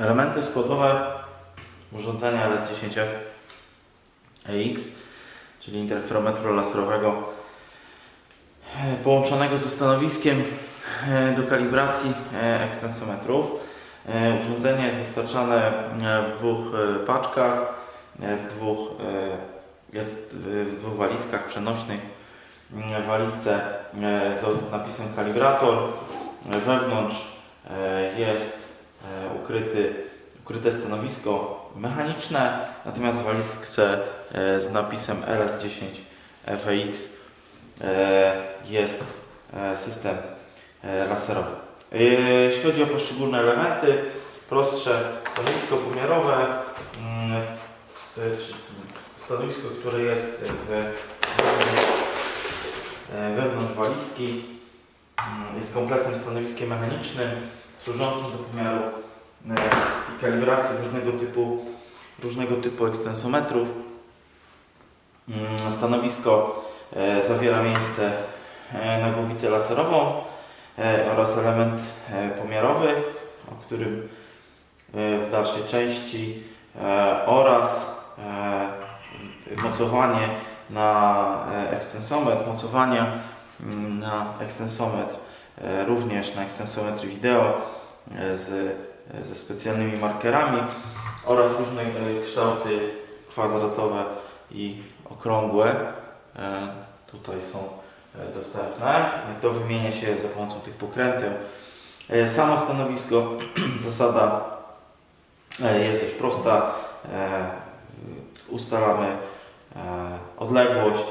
Elementy składowe urządzenia LS10F EX, czyli interferometru laserowego e, połączonego ze stanowiskiem e, do kalibracji e, ekstensometrów. Urządzenie jest dostarczane w dwóch paczkach, w dwóch, jest w dwóch walizkach przenośnych. W walizce z napisem kalibrator. Wewnątrz jest ukryty, ukryte stanowisko mechaniczne, natomiast w walizce e, z napisem LS10 FX e, jest e, system e, laserowy. E, Jeśli chodzi o poszczególne elementy, prostsze stanowisko pomiarowe, mm, stanowisko, które jest e, wewnątrz walizki, mm, jest kompletnym stanowiskiem mechanicznym, służącym do pomiaru e, i kalibracji różnego typu, różnego typu ekstensometrów. Mm, Stanowisko e, zawiera miejsce e, na głowicę laserową oraz element pomiarowy, o którym w dalszej części oraz mocowanie na ekstensometr, mocowania mm, na ekstensometr, również na ekstensometr wideo e, z, ze specjalnymi markerami oraz różne e, kształty kwadratowe i okrągłe e, tutaj są e, dostępne. To wymienia się za pomocą tych pokręteł. E, Samo stanowisko, zasada e, jest dość prosta. E, Ustalamy e, odległość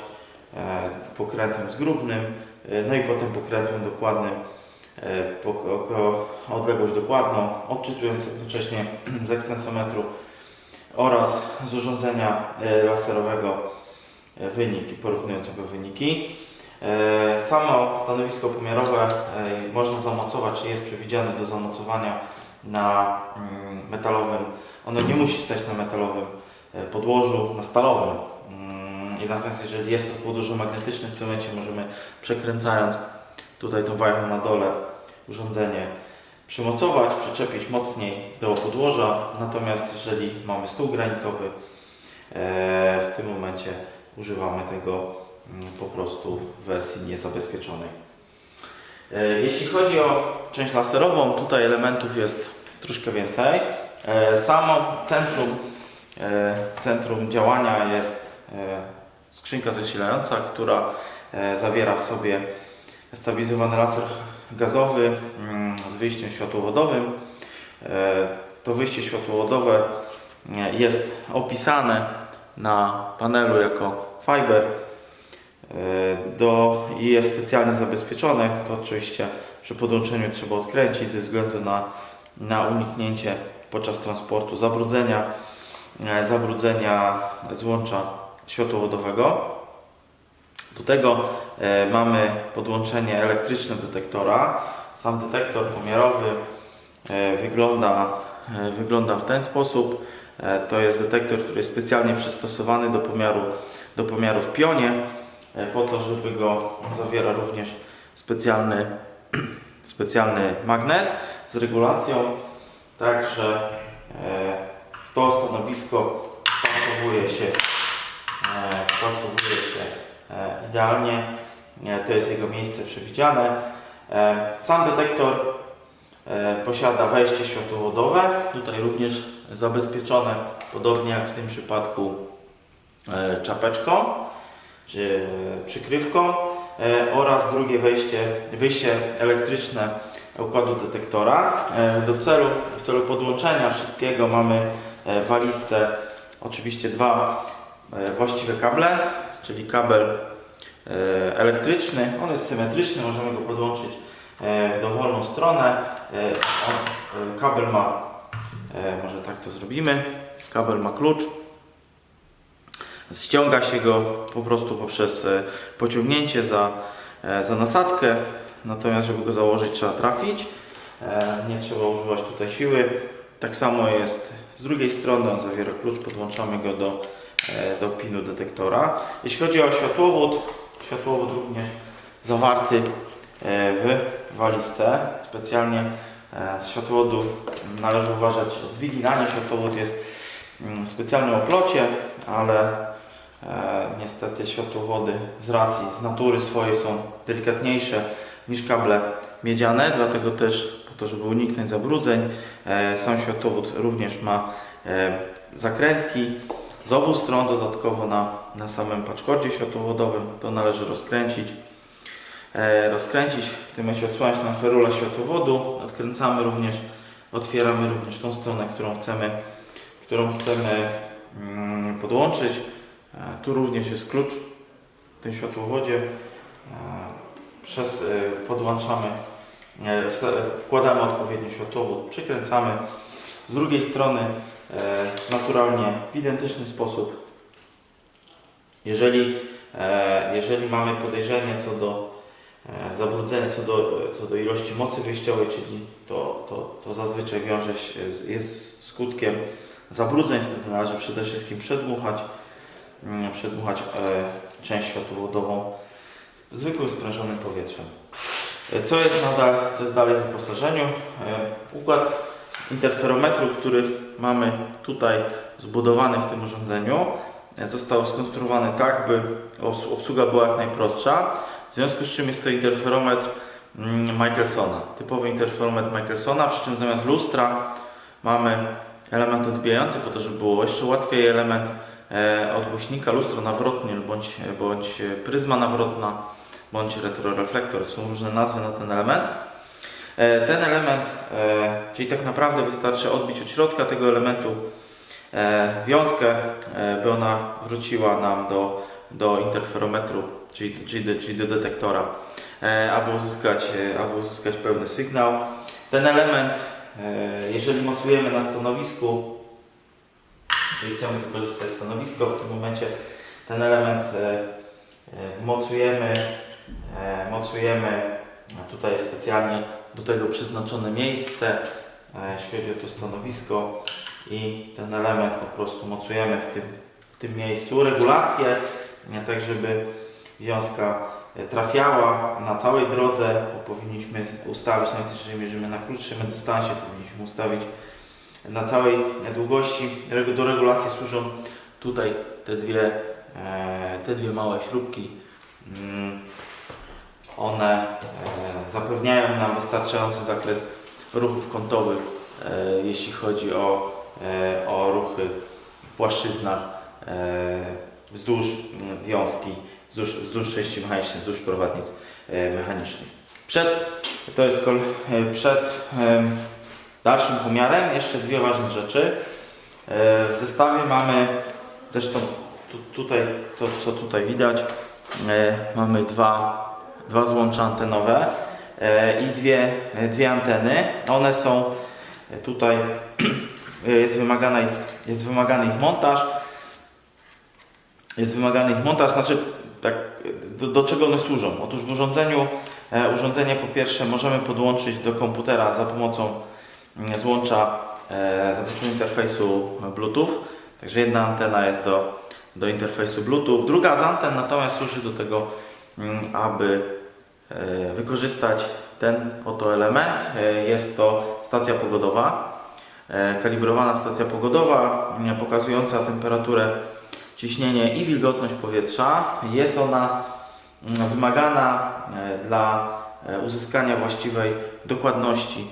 e, pokrętłem zgrubnym, e, no i potem pokrętłem dokładnym, e, odległość dokładną, odczytując jednocześnie z ekstensometru oraz z urządzenia e, laserowego e, wyniki, porównującego wyniki. E, Samo stanowisko pomiarowe e, można zamocować, czy jest przewidziane do zamocowania na mm, metalowym. Ono nie musi stać na metalowym e, podłożu, na stalowym. I natomiast jeżeli jest to podłoże magnetyczne, w tym momencie możemy przekręcając tutaj tą wajchą na dole urządzenie przymocować, przyczepić mocniej do podłoża. Natomiast jeżeli mamy stół granitowy, e, w tym momencie używamy tego mm, po prostu w wersji niezabezpieczonej. E, Jeśli chodzi o część laserową, tutaj elementów jest troszkę więcej. E, Samo centrum, centrum działania jest skrzynka zasilająca, która e, zawiera w sobie stabilizowany laser gazowy mm, z wyjściem światłowodowym. E, To wyjście światłowodowe e, jest opisane na panelu jako fiber do, i jest specjalnie zabezpieczone. To oczywiście przy podłączeniu trzeba odkręcić ze względu na, na uniknięcie podczas transportu zabrudzenia, zabrudzenia złącza światłowodowego. Do tego e, mamy podłączenie elektryczne detektora. Sam detektor pomiarowy e, wygląda, e, wygląda w ten sposób. To jest detektor, który jest specjalnie przystosowany do pomiaru, do pomiaru w pionie, po to, żeby go zawiera również specjalny, specjalny magnes z regulacją. Także to stanowisko wpasowuje się, e, wpasowuje się e, idealnie. E, To jest jego miejsce przewidziane. E, Sam detektor posiada wejście światłowodowe, tutaj również zabezpieczone, podobnie jak w tym przypadku czapeczką czy przykrywką oraz drugie wejście, wyjście elektryczne układu detektora. Do celu, w celu podłączenia wszystkiego mamy walizce oczywiście dwa właściwe kable, czyli kabel e, elektryczny, on jest symetryczny, możemy go podłączyć e, w dowolną stronę. E, on, e, Kabel ma, e, może tak to zrobimy, kabel ma klucz. Ściąga się go po prostu poprzez e, pociągnięcie za, e, za nasadkę, natomiast żeby go założyć trzeba trafić, E, nie trzeba używać tutaj siły. Tak samo jest z drugiej strony, on zawiera klucz, podłączamy go do, e, do pinu detektora. Jeśli chodzi o światłowód, światłowód również zawarty e, w walizce, specjalnie e, z światłowodu należy uważać z wigilania. Światłowód jest mm, w specjalnym oplocie, ale e, niestety światłowody z racji, z natury swojej są delikatniejsze niż kable miedziane, dlatego też po to, żeby uniknąć zabrudzeń, e, sam światłowód również ma e, zakrętki z obu stron, dodatkowo na, na samym paczkordzie światłowodowym to należy rozkręcić. E, rozkręcić, w tym momencie odsłaniać nam ferulę światłowodu, odkręcamy również, otwieramy również tą stronę, którą chcemy, którą chcemy mm, podłączyć. E, tu również jest klucz w tym światłowodzie. E, przez, e, podłączamy, e, wkładamy odpowiednio światłowód, przykręcamy. Z drugiej strony naturalnie w identyczny sposób. Jeżeli, e, jeżeli mamy podejrzenie co do e, zabrudzenia, co do, co do ilości mocy wyjściowej, czyli to, to, to zazwyczaj wiąże się, jest skutkiem zabrudzeń, wtedy należy przede wszystkim przedmuchać, mm, przedmuchać e, część światłowodową zwykłym sprężonym powietrzem. E, Co jest nadal, co jest dalej w wyposażeniu? E, Układ interferometru, który mamy tutaj zbudowany w tym urządzeniu, został skonstruowany tak, by obs- obsługa była jak najprostsza. W związku z czym jest to interferometr mm, Michelsona, typowy interferometr Michelsona, przy czym zamiast lustra mamy element odbijający, po to, żeby było jeszcze łatwiej, element e, odgłośnika, lustro nawrotnie bądź, bądź e, pryzma nawrotna, bądź retroreflektor. Są różne nazwy na ten element. E, Ten element, e, czyli tak naprawdę wystarczy odbić od środka tego elementu e, wiązkę, by ona wróciła nam do, do interferometru, czyli, czyli, do, czyli do detektora, aby uzyskać, aby uzyskać pełny sygnał. Ten element, jeżeli mocujemy na stanowisku, czyli chcemy wykorzystać stanowisko, w tym momencie ten element mocujemy, mocujemy tutaj specjalnie do tego przeznaczone miejsce, jeśli chodzi o to stanowisko i ten element po prostu mocujemy w tym, w tym miejscu. Regulacje, e, tak żeby wiązka e, trafiała na całej drodze, powinniśmy ustawić, nawet jeżeli mierzymy na krótszym dystansie, powinniśmy ustawić na całej długości. Do regulacji służą tutaj te dwie, e, te dwie małe śrubki. One e, zapewniają nam wystarczający zakres ruchów kątowych, e, jeśli chodzi o, e, o ruchy w płaszczyznach wzdłuż mm, wiązki, wzdłuż, wzdłuż części mechanicznej, wzdłuż prowadnic mechanicznych. Przed, to jest kol, przed dalszym pomiarem jeszcze dwie ważne rzeczy. W zestawie mamy, zresztą tu, tutaj, to co tutaj widać, mamy dwa, dwa złącza antenowe e, i dwie, e, dwie anteny. One są e, tutaj, jest wymagany, jest wymagany ich montaż. Jest wymagany ich montaż, znaczy tak, do, do czego one służą? Otóż w urządzeniu, urządzenie po pierwsze możemy podłączyć do komputera za pomocą mm, złącza za pomocą interfejsu Bluetooth. Także jedna antena jest do, do interfejsu Bluetooth. Druga z anten natomiast służy do tego, mm, aby wykorzystać ten oto element. E, Jest to stacja pogodowa, e, kalibrowana stacja pogodowa pokazująca temperaturę, ciśnienie i wilgotność powietrza. Jest ona wymagana e, dla e, uzyskania właściwej dokładności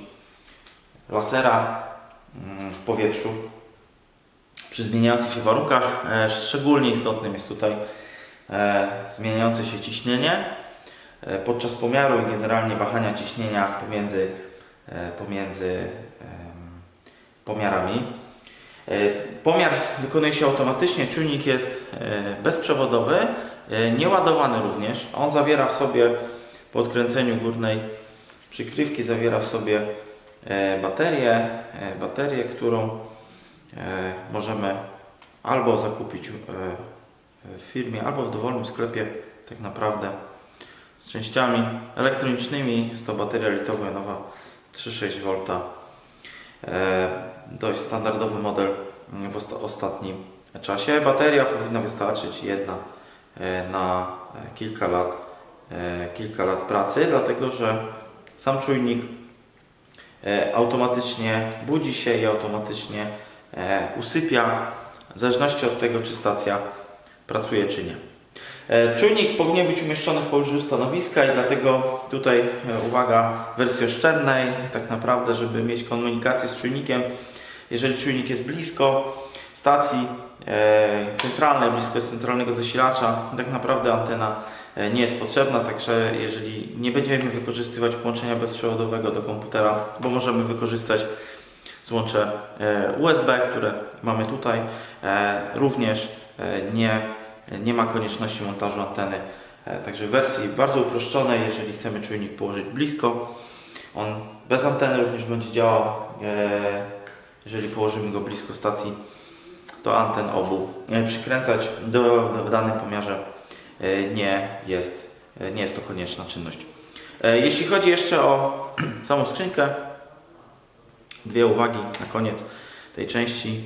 lasera w powietrzu przy zmieniających się warunkach. E, Szczególnie istotnym jest tutaj e, zmieniające się ciśnienie e, podczas pomiaru i generalnie wahania ciśnienia pomiędzy, e, pomiędzy pomiarami. E, Pomiar wykonuje się automatycznie, czujnik jest e, bezprzewodowy, e, nieładowany również. On zawiera w sobie po odkręceniu górnej przykrywki zawiera w sobie e, baterię, e, baterię, którą e, możemy albo zakupić e, w firmie, albo w dowolnym sklepie tak naprawdę z częściami elektronicznymi. Jest to bateria litowo-jonowa 3,6 V. E, Dość standardowy model w osta- ostatnim czasie. Bateria powinna wystarczyć jedna e, na e, kilka lat, kilka lat pracy, dlatego że sam czujnik automatycznie budzi się i automatycznie usypia, w zależności od tego, czy stacja pracuje, czy nie. E, Czujnik powinien być umieszczony w pobliżu stanowiska i dlatego tutaj e, uwaga wersji oszczędnej, tak naprawdę, żeby mieć komunikację z czujnikiem, jeżeli czujnik jest blisko stacji e, centralnej, blisko centralnego zasilacza, tak naprawdę antena nie jest potrzebna, także jeżeli nie będziemy wykorzystywać połączenia bezprzewodowego do komputera, bo możemy wykorzystać złącze USB, które mamy tutaj, również nie, nie ma konieczności montażu anteny. E, Także w wersji bardzo uproszczonej, jeżeli chcemy czujnik położyć blisko, on bez anteny również będzie działał. e, Jeżeli położymy go blisko stacji, to anten obu e, przykręcać do, w danym pomiarze nie jest, nie jest to konieczna czynność. Jeśli chodzi jeszcze o samą skrzynkę, dwie uwagi na koniec tej części.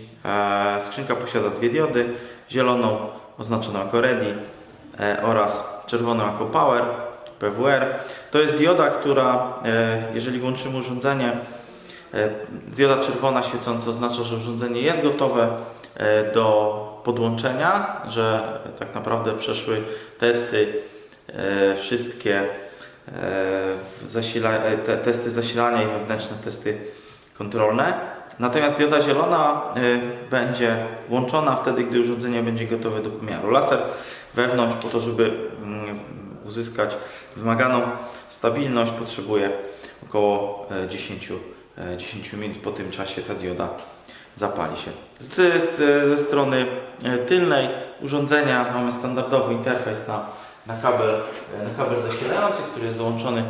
Skrzynka posiada dwie diody, zieloną oznaczoną jako ready e, oraz czerwoną jako power, PWR. To jest dioda, która e, jeżeli włączymy urządzenie, e, dioda czerwona świecąca oznacza, że urządzenie jest gotowe do podłączenia, że tak naprawdę przeszły testy wszystkie zasila, te, testy zasilania i wewnętrzne testy kontrolne. Natomiast dioda zielona y, będzie włączona wtedy, gdy urządzenie będzie gotowe do pomiaru. Laser wewnątrz po to, żeby mm, uzyskać wymaganą stabilność potrzebuje około e, 10, e, 10 minut. Po tym czasie ta dioda zapali się. To jest e, ze strony e, tylnej urządzenia. Mamy standardowy interfejs na, na, kabel, e, na kabel zasilający, który jest dołączony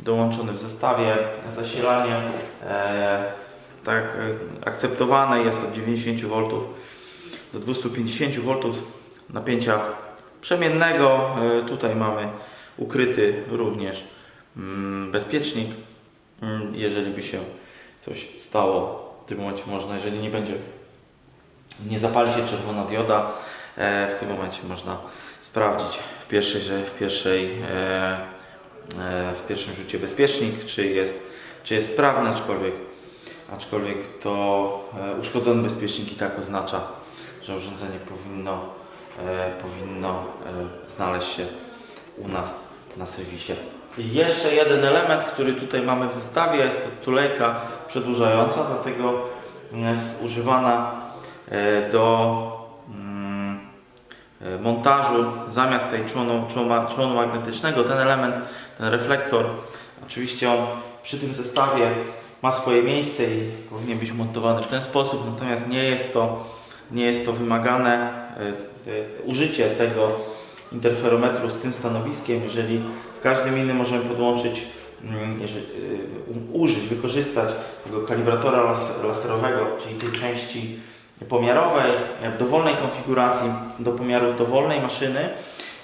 dołączony w zestawie. Zasilanie e, tak e, akceptowane jest od 90 V do 250 V napięcia przemiennego. E, tutaj mamy ukryty również mm, bezpiecznik. Mm, Jeżeli by się coś stało, w tym momencie można, jeżeli nie będzie, nie zapali się czerwona dioda, e, w tym momencie można sprawdzić w pierwszej, że w pierwszej w pierwszym rzucie bezpiecznik, czy jest, czy jest sprawny, aczkolwiek, aczkolwiek to e, uszkodzony bezpiecznik i tak oznacza, że urządzenie powinno, e, powinno e, znaleźć się u nas na serwisie. I jeszcze jeden element, który tutaj mamy w zestawie, jest to tulejka przedłużająca, dlatego jest używana do mm, montażu zamiast tej członu, członu magnetycznego ten element, ten reflektor oczywiście on przy tym zestawie ma swoje miejsce i powinien być montowany w ten sposób, natomiast nie jest to, nie jest to wymagane e, e, użycie tego interferometru z tym stanowiskiem, jeżeli w każdym innym możemy podłączyć mm, e, użyć, wykorzystać tego kalibratora las- laserowego, czyli tej części pomiarowej w dowolnej konfiguracji do pomiaru dowolnej maszyny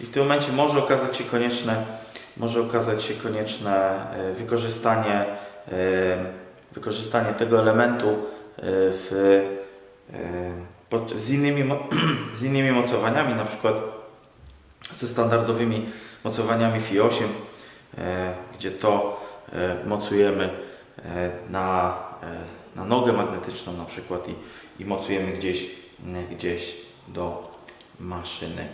i w tym momencie może okazać się konieczne, może okazać się konieczne wykorzystanie, wykorzystanie tego elementu e, w, e, pod, z, innymi, z innymi mocowaniami, na przykład ze standardowymi mocowaniami FI 8, e, gdzie to mocujemy na, na nogę magnetyczną na przykład i, i mocujemy gdzieś, gdzieś do maszyny.